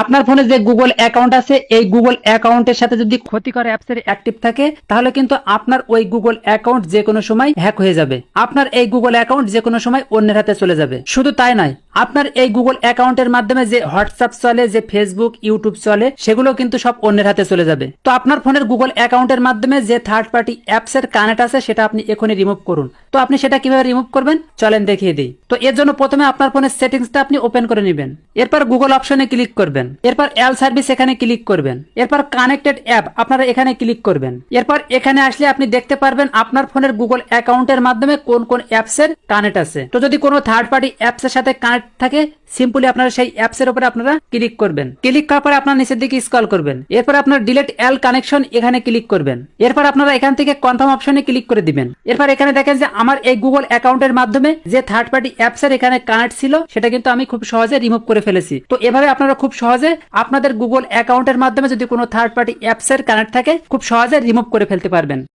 আপনার ফোনে যে গুগল অ্যাকাউন্ট আছে, এই গুগল অ্যাকাউন্টের সাথে যদি ক্ষতিকর অ্যাপসের অ্যাক্টিভ থাকে, তাহলে কিন্তু আপনার ওই গুগল অ্যাকাউন্ট যে কোনো সময় হ্যাক হয়ে যাবে। আপনার এই গুগল অ্যাকাউন্ট যে কোনো সময় অন্যের হাতে চলে যাবে। শুধু তাই নয় আপনার এই গুগল অ্যাকাউন্টের মাধ্যমে যে হোয়াটসঅ্যাপ চলে, যে ফেসবুক ইউটিউব চলে, সেগুলো কিন্তু সব অন্যের হাতে চলে যাবে। তো আপনার ফোনের গুগল অ্যাকাউন্টের মাধ্যমে যে থার্ড পার্টি অ্যাপসের কানেক্ট আছে, সেটা আপনি এখনই রিমুভ করুন। তো আপনি সেটা কীভাবে রিমুভ করবেন? চলেন দেখিয়ে দিই। তো এর জন্য প্রথমে আপনার ফোনের সেটিংসটা আপনি ওপেন করে নেবেন। এরপর গুগল অপশনে ক্লিক করবেন। এরপর এল সার্ভিস এখানে ক্লিক করবেন। এরপর কানেক্টেড অ্যাপ আপনারা এখানে ক্লিক করবেন। এরপর এখানে আসলে আপনি দেখতে পারবেন আপনার ফোনের গুগল অ্যাকাউন্টের মাধ্যমে কোন কোন অ্যাপসের কানেক্ট আছে। তো যদি কোনো থার্ড পার্টি অ্যাপসের সাথে কানেক্ট থাকে সিম্পলি আপনারা সেই অ্যাপসের উপরে আপনারা ক্লিক করবেন। ক্লিক করার পরে আপনার নিচের দিকে স্ক্রল করবেন। এরপর আপনার ডিলেট এল কানেকশন এখানে ক্লিক করবেন। এরপর আপনারা এখান থেকে কনফার্ম অপশনে ক্লিক করে দিবেন। এরপর এখানে দেখেন যে আমার এই গুগল অ্যাকাউন্টের মাধ্যমে যে থার্ড পার্টি অ্যাপসের এখানে কানেক্ট ছিল, সেটা কিন্তু আমি খুব সহজে রিমুভ করে ফেলেছি। তো এভাবে আপনারা খুব সহজে আপনাদের গুগল অ্যাকাউন্টের মাধ্যমে যদি কোনো থার্ড পার্টি অ্যাপসের কানেক্ট থাকে, খুব সহজে রিমুভ করে ফেলতে পারবেন।